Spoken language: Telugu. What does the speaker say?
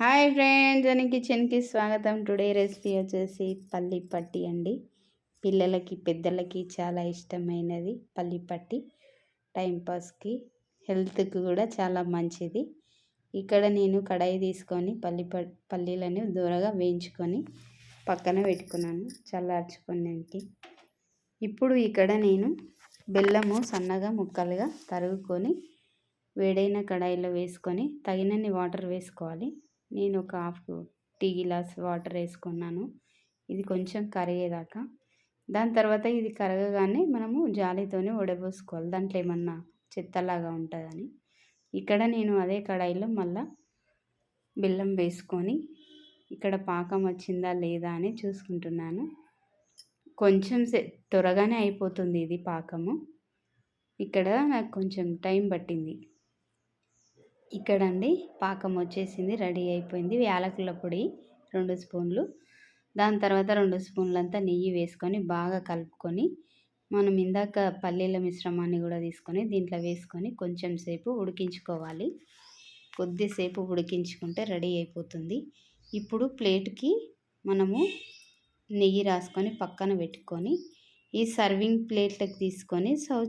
హాయ్ ఫ్రెండ్స్ అని కిచెన్కి స్వాగతం. టుడే రెసిపీ వచ్చేసి పల్లి పట్టి అండి. పిల్లలకి పెద్దలకి చాలా ఇష్టమైనది పల్లి పట్టి. టైంపాస్కి హెల్త్కి కూడా చాలా మంచిది. ఇక్కడ నేను కడాయి తీసుకొని పల్లి పల్లీలని దూరగా వేయించుకొని పక్కన పెట్టుకున్నాను చల్లార్చుకునేకి ఇప్పుడు ఇక్కడ నేను బెల్లము సన్నగా ముక్కలుగా తరుగుకొని వేడైన కడాయిలో వేసుకొని తగినన్ని వాటర్ వేసుకోవాలి. నేను ఒక హాఫ్ టీ గ్లాస్ వాటర్ వేసుకున్నాను. ఇది కొంచెం కరిగేదాకా. దాని తర్వాత ఇది కరగగానే మనము జాలితోనే వడబోసుకోవాలి. దాంట్లో ఏమన్నా చెత్తలాగా ఉంటుందని. ఇక్కడ నేను అదే కడాయిలో మళ్ళా బెల్లం వేసుకొని ఇక్కడ పాకం వచ్చిందా లేదా అని చూసుకుంటున్నాను. కొంచెం సే త్వరగానే అయిపోతుంది ఇది పాకము. ఇక్కడ నాకు కొంచెం టైం పట్టింది. ఇక్కడ అండి పాకం వచ్చేసింది రెడీ అయిపోయింది. యాలకుల పొడి రెండు స్పూన్లు. దాని తర్వాత రెండు స్పూన్లంతా నెయ్యి వేసుకొని బాగా కలుపుకొని మనం ఇందాక పల్లీల మిశ్రమాన్ని కూడా తీసుకొని దీంట్లో వేసుకొని కొంచెం సేపు ఉడికించుకోవాలి. కొద్దిసేపు ఉడికించుకుంటే రెడీ అయిపోతుంది. ఇప్పుడు ప్లేట్కి మనము నెయ్యి రాసుకొని పక్కన పెట్టుకొని ఈ సర్వింగ్ ప్లేట్లకు తీసుకొని సర్వ్